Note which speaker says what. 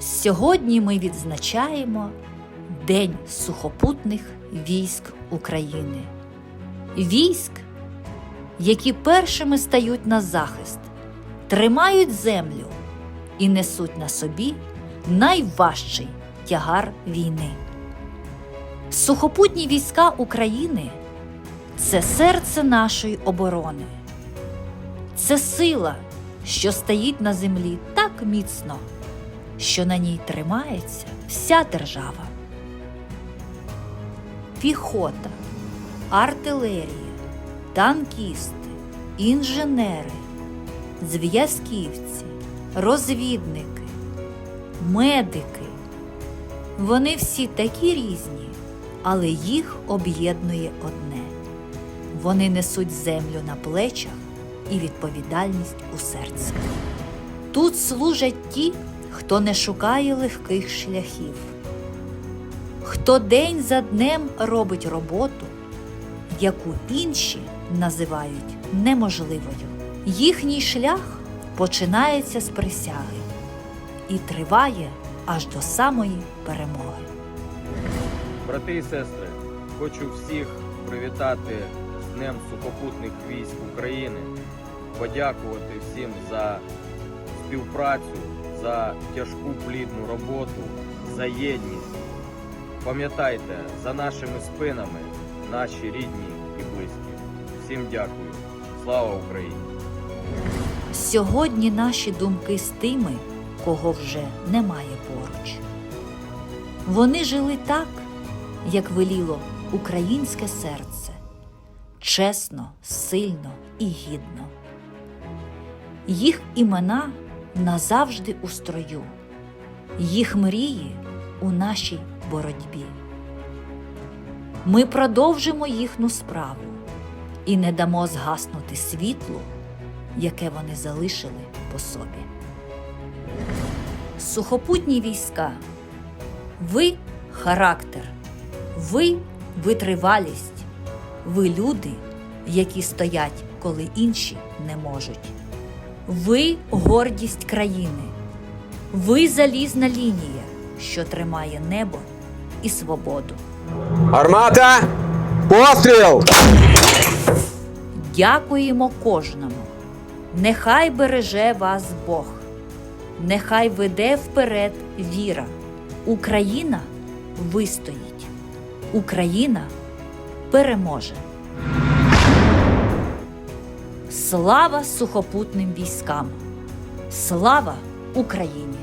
Speaker 1: Сьогодні ми відзначаємо День сухопутних військ України. Військ, які першими стають на захист, тримають землю і несуть на собі найважчий тягар війни. Сухопутні війська України це серце нашої оборони. Це сила, що стоїть на землі так міцно, що на ній тримається вся держава. Піхота, артилерія, танкісти, інженери, зв'язківці, розвідники, медики. Вони всі такі різні, але їх об'єднує одне. Вони несуть землю на плечах і відповідальність у серці. Тут служать ті, хто не шукає легких шляхів, хто день за днем робить роботу, яку інші називають неможливою. Їхній шлях починається з присяги і триває аж до самої перемоги.
Speaker 2: Брати і сестри, хочу всіх привітати з Днем сухопутних військ України, подякувати всім за співпрацю, за тяжку плідну роботу, за єдність. Пам'ятайте, за нашими спинами наші рідні і близькі. Всім дякую. Слава Україні!
Speaker 1: Сьогодні наші думки з тими, кого вже немає поруч. Вони жили так, як веліло українське серце, чесно, сильно і гідно. Їх імена назавжди у строю, їх мрії у нашій боротьбі. Ми продовжимо їхню справу і не дамо згаснути світлу, яке вони залишили по собі. Сухопутні війська, ви характер, ви витривалість, ви люди, які стоять, коли інші не можуть. Ви гордість країни, ви залізна лінія, що тримає небо і свободу.
Speaker 3: Армата! Постріл!
Speaker 1: Дякуємо кожному. Нехай береже вас Бог, нехай веде вперед віра. Україна вистоїть, Україна переможе. Слава сухопутним військам! Слава Україні!